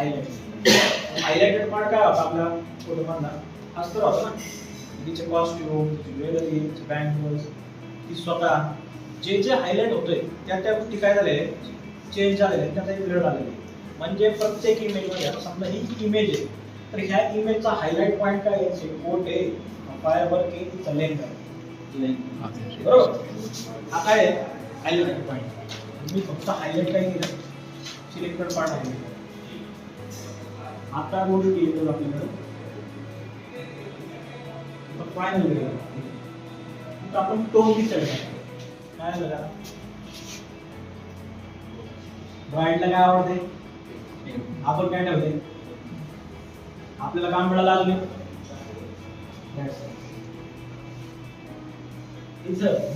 Highlight highlighted part काय होता आपला फोटोमधला हाच तर होता ना. तिचे कॉस्ट्यूम तिची ज्वेलरी तिचे बँगल्स ती स्वतः जे जे हायलाइट होतंय त्या त्या गोष्टी काय आहेत? चेंज आहेत. त्याचा एक वेळ आलेला आहे. म्हणजे प्रत्येक इमेजमध्ये आता समजा ही इमेज आहे तर ह्या इमेजचा हायलाइट पॉईंट काय आहे? कोट आहे फायर वर्क आहे तिचा लेंथ आहे. बरोबर? हा काय आहे? हायलाइटेड पॉईंट मी फक्त हायलाइट काय केलं? सिलेक्टेड पार्ट हायलाइट आता मोठी केली तर आपल्याकडे. फायनल आपण टोन विचार काय झालं? ब्राईडला काय आवडते? आपण काय ठेवते? आपल्याला काम मिळालं लागले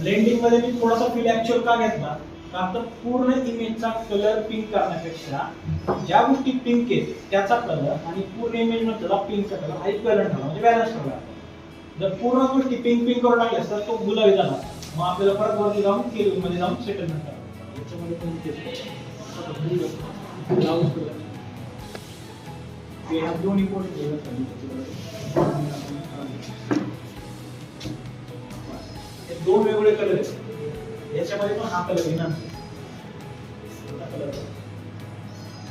ब्लेंडिंगमध्ये मी थोडासा फील ऍक्च्युअल का घेतला? तर पूर्ण इमेजचा कलर पिंक करण्यापेक्षा ज्या गोष्टी पिंक आहेत त्याचा कलर आणि पूर्ण इमेजमध्ये पिंकचा कलर हा इक्वेलंट ठेवला म्हणजे बॅलन्स ठेवला. जर पूर्ण गोष्टी पिंक पिंक करून टाकल्यास तर तो गुलाबी झाला. मग आपल्याला परत वरती जाऊन केलू मध्ये जाऊन सेटलमेंट करावं याच्यामध्ये पण ते दोन्ही दोन वेगवेगळे कलर आहेत. याच्यामध्ये पण हा कलर आहे ना.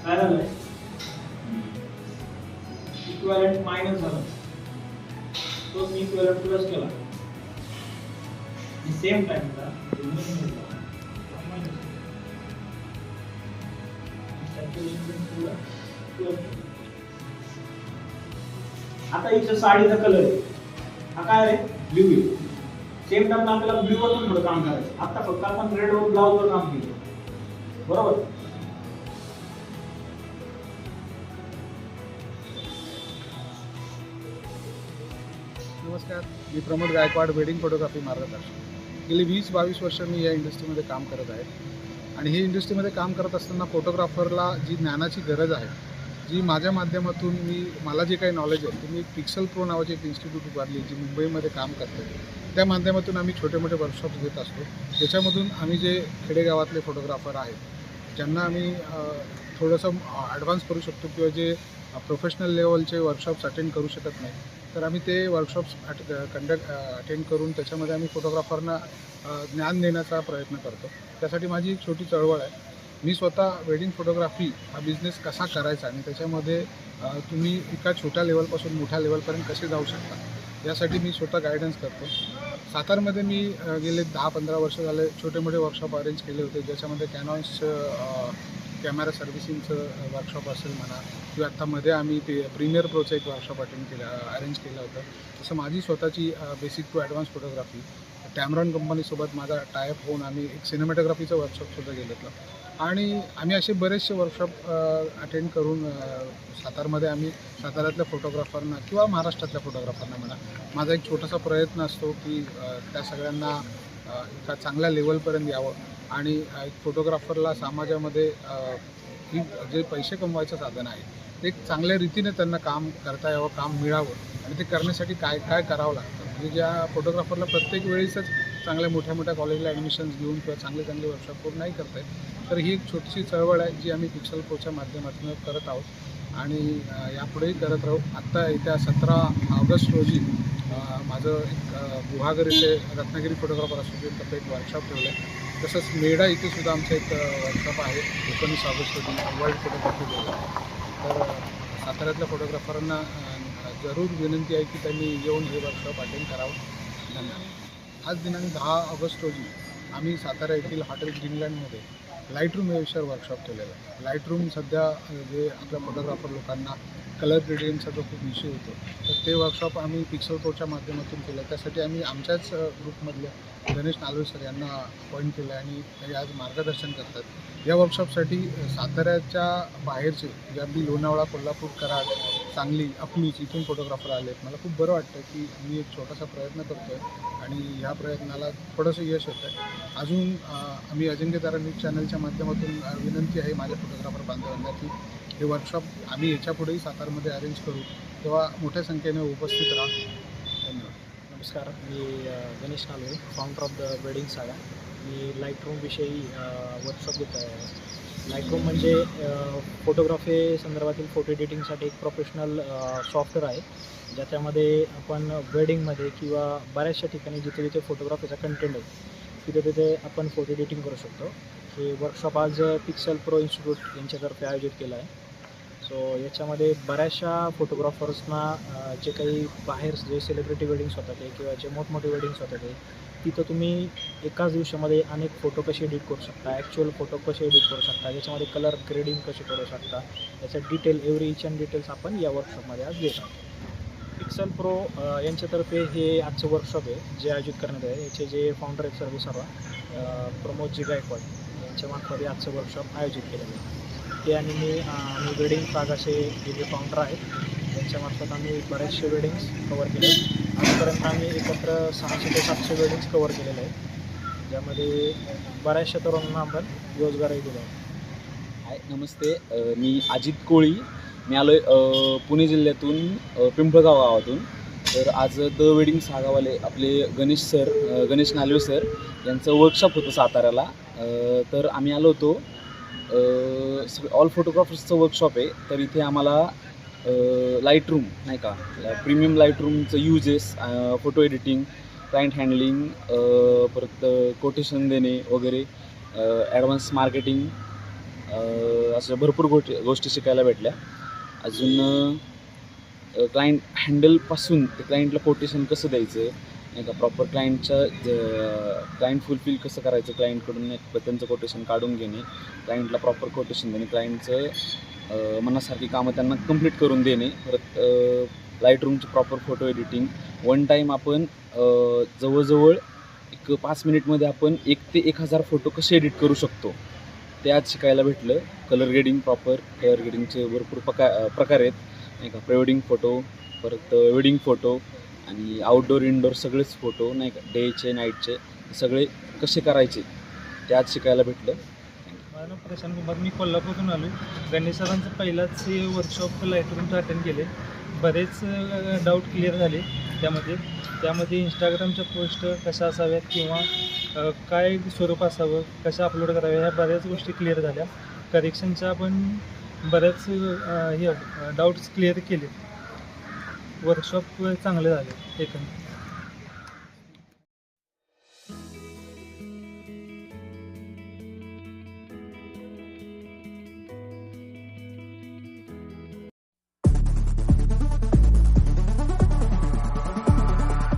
काय झालंय? इक्वॅलंट मायनस झाला. तो मी इक्वॅलंट प्लस केला. सेम टाइमला आता इथं साडीचा कलर आहे. हा काय रे ब्ल्यू सेम टाइम आपल्याला ब्ल्यू वरून पण थोडं काम करायचं. आता फक्त आपण रेड वर ब्लाउज वर काम केलं. बरोबर? नमस्कार. मी प्रमोद गायकवाड वेडिंग फोटोग्राफी मार्गदर्शक. गेली वीस बावीस वर्ष मी या इंडस्ट्रीमध्ये काम करत आहे. आणि ही इंडस्ट्रीमध्ये काम करत असताना फोटोग्राफरला जी ज्ञानाची गरज आहे जी माझ्या माध्यमातून मी मला जे काही नॉलेज आहे ते मी पिक्सल प्रो नावाची एक इन्स्टिट्यूट उभारली जी मुंबईमध्ये काम करते. त्या माध्यमातून आम्ही छोटे मोठे वर्कशॉप्स घेत असतो. त्याच्यामधून आम्ही जे खेडेगावातले फोटोग्राफर आहेत ज्यांना आम्ही थोडंसं ॲडव्हान्स करू शकतो किंवा जे प्रोफेशनल लेवलचे वर्कशॉप्स अटेंड करू शकत नाही तर आम्ही ते वर्कशॉप्स कंडक्ट अटेंड करून त्याच्यामध्ये आम्ही फोटोग्राफरना ज्ञान देण्याचा प्रयत्न करतो. त्यासाठी माझी एक छोटी चळवळ आहे. मी स्वतः वेडिंग फोटोग्राफी हा बिझनेस कसा करायचा आणि त्याच्यामध्ये तुम्ही एका छोट्या लेवलपासून मोठ्या लेवलपर्यंत कसे जाऊ शकता यासाठी मी स्वतः गायडन्स करतो. सातारमध्ये मी गेले दहा पंधरा वर्ष झाले छोटे मोठे वर्कशॉप अरेंज केले होते ज्याच्यामध्ये कॅनॉन्स कॅमेरा सर्व्हिसिंगचं वर्कशॉप असेल म्हणा किंवा आत्तामध्ये आम्ही ते प्रीमियर प्रोचं एक वर्कशॉप अटेंड केलं अरेंज केलं होतं. तसं माझी स्वतःची basic to advance photography Tamron कंपनीसोबत माझा टायअप होऊन आम्ही एक सिनेमॅटोग्राफीचं वर्कशॉपसुद्धा होतं. आणि आम्ही असे बरेचसे वर्कशॉप अटेंड करून सातारमध्ये आम्ही साताऱ्यातल्या फोटोग्राफरना किंवा महाराष्ट्रातल्या फोटोग्राफरना म्हणा माझा एक छोटासा प्रयत्न असतो की त्या सगळ्यांना एका चांगल्या लेवलपर्यंत यावं. आणि एक फोटोग्राफरला समाजामध्ये ही जे पैसे कमवायचं साधन आहे ते चांगल्या रीतीने त्यांना काम करता यावं काम मिळावं. आणि ते करण्यासाठी काय काय करावं लागतं? म्हणजे ज्या फोटोग्राफरला प्रत्येक वेळेसच चांगल्या मोठ्या मोठ्या कॉलेजला ॲडमिशन्स घेऊन किंवा चांगले चांगले वर्कशॉप करून नाही करता येत तर ही एक छोटीशी चळवळ आहे जी आम्ही पिक्सल प्रोच्या माध्यमातून करत आहोत. आणि यापुढेही करत राहू. आत्ता येत्या सतरा ऑगस्ट रोजी माझं एक गुहागर इथे रत्नागिरी फोटोग्राफर असोसिएशनतर्फे एक वर्कशॉप ठेवलं आहे. तसंच मेढा इथे सुद्धा आमचं एक वर्कशॉप आहे. एकोणीस ऑगस्ट रोजी वर्ल्ड फोटोग्राफी डे तर साताऱ्यातल्या फोटोग्राफरांना जरूर विनंती आहे की त्यांनी येऊन हे वर्कशॉप अटेंड करावं. धन्यवाद. आज दिनांक दहा ऑगस्ट रोजी आम्ही सातारा येथील हॉटेल ग्रीनलँडमध्ये लाइट रूम या विषयावर वर्कशॉप केलेला आहे. लाइट रूम सध्या जे आपल्या फोटोग्राफर लोकांना कलर ग्रेडियंटचा जो खूप इश्यू होतो तर ते वर्कशॉप आम्ही पिक्सल प्रोच्या माध्यमातून केलं. त्यासाठी आम्ही आमच्याच ग्रुपमधल्या गणेश नालवे सर यांना अपॉइंट केलं आणि ते आज मार्गदर्शन करतात. या वर्कशॉपसाठी साताऱ्याच्या बाहेरचे जे अगदी लोणावळा कोल्हापूर कराड सांगली अकलूज इथून फोटोग्राफर आले आहेत. मला खूप बरं वाटतं की मी एक छोटासा प्रयत्न करतो आहे आणि ह्या प्रयत्नाला थोडंसं यश होतं आहे अजून आम्ही अजिंक्यतारा न्यूज चॅनलच्या माध्यमातून विनंती आहे माझ्या फोटोग्राफर बांधवांना की हे वर्कशॉप आम्ही याच्यापुढेही सातारमध्ये अरेंज करू. तेव्हा मोठ्या संख्येने उपस्थित राहा. धन्यवाद. नमस्कार. मी Ganesh Nalwe founder of the wedding saga me light रूमविषयी वर्कशॉप घेत आहे. लाईटरूम म्हणजे फोटोग्राफी संदर्भातील फोटो एडिटिंगसाठी एक प्रोफेशनल सॉफ्टवेअर आहे. ज्याच्यामध्ये आपण वेडिंगमध्ये किंवा बऱ्याचशा ठिकाणी जिथे जिथे फोटोग्राफीचा कंटेंट आहे तिथे तिथे आपण फोटो एडिटिंग करू शकतो. हे वर्कशॉप आज पिक्सल प्रो इन्स्टिट्यूट यांच्यातर्फे आयोजित केलं आहे. सो याच्यामध्ये बऱ्याचशा फोटोग्राफर्सना जे काही बाहेर जे सेलिब्रिटी वेडिंग्स होतात ते किंवा जे मोठमोठे वेडिंग्स होतात ते तिथं तुम्ही एकाच दिवसामध्ये अनेक फोटो कसे एडिट करू शकता? ॲक्च्युअल फोटो कसे एडिट करू शकता? याच्यामध्ये कलर ग्रेडिंग कसे करू शकता? याचं detail every each and details आपण या वर्कशॉपमध्ये आज देत आहोत. पिक्सल प्रो यांच्यातर्फे हे आजचं वर्कशॉप आहे जे आयोजित करण्यात आहे याचे जे फाउंडर आहेत सर्व सर्व अ, प्रमोदजी गायकवाड यांच्यामार्फत हे आजचं वर्कशॉप आयोजित केलेलं आहे. ते आणि मी आम्ही वेडिंग सागाचे हे जे जे फाउंडर आहेत त्यांच्यामार्फत आम्ही बरेचसे वेडिंग्स कवर केले. आहेत आजपर्यंत आम्ही एकत्र सहाशे ते सातशे वेडिंग्स कवर केलेले आहेत. ज्यामध्ये बऱ्याचशा तरुणांना आपण रोजगारही दिला आहे. हाय नमस्ते. मी अजित कोळी. मी आलो आहे पुणे जिल्ह्यातून पिंपळगाव गावातून. तर आज द वेडिंग सागावाले आपले गणेश सर गणेश नालवे सर यांचं वर्कशॉप होतं साताऱ्याला. तर आम्ही आलो होतो सगळे ऑल फोटोग्राफर्सचं वर्कशॉप आहे. तर इथे आम्हाला लाइट रूम नाही का? Premium light रूमचं uses photo editing client handling परत कोटेशन देणे वगैरे ॲडव्हान्स मार्केटिंग अशा भरपूर गोष्टी गोष्टी शिकायला भेटल्या. अजून क्लायंट हँडलपासून ते क्लायंटला कोटेशन कसं द्यायचं? नाही का प्रॉपर क्लायंटच्या क्लायंट फुलफिल कसं करायचं क्लायंटकडून एक त्यांचं कोटेशन काढून घेणे क्लायंटला प्रॉपर कोटेशन देणे क्लायंटचं मनासारखी कामं त्यांना कंप्लीट करून देणे परत लाइट रूमची proper photo editing one time आपण जवळजवळ एक पाच मिनिटमध्ये आपण एक ते एक हजार फोटो कसे एडिट करू शकतो? ते आज शिकायला भेटलं. कलर ग्रेडिंग प्रॉपर कलर ग्रेडिंगचे भरपूर प्रका प्रकार आहेत. नाही का प्री फोटो परत वेडिंग फोटो आणि आउटडोअर इनडोर सगळेच फोटो नाही का? डेचे नाईटचे सगळे कसे करायचे ते आज शिकायला भेटलं. माझं नाव प्रशांत कुमार. मी कोल्हापूरतून आलो गणेश सरांचं पहिलाच हे वर्कशॉप लाईटरूमचं अटेंड केले बरेच डाऊट क्लिअर झाले त्यामध्ये. त्यामध्ये इंस्टाग्रामच्या पोस्ट कशा असाव्यात किंवा काय स्वरूप असावं कसं अपलोड करावे ह्या बऱ्याच गोष्टी क्लिअर झाल्या. करेक्शनच्या आपण बऱ्याच हे डाऊट्स क्लिअर केले. वर्कशॉप चांगले झाले. एकंदर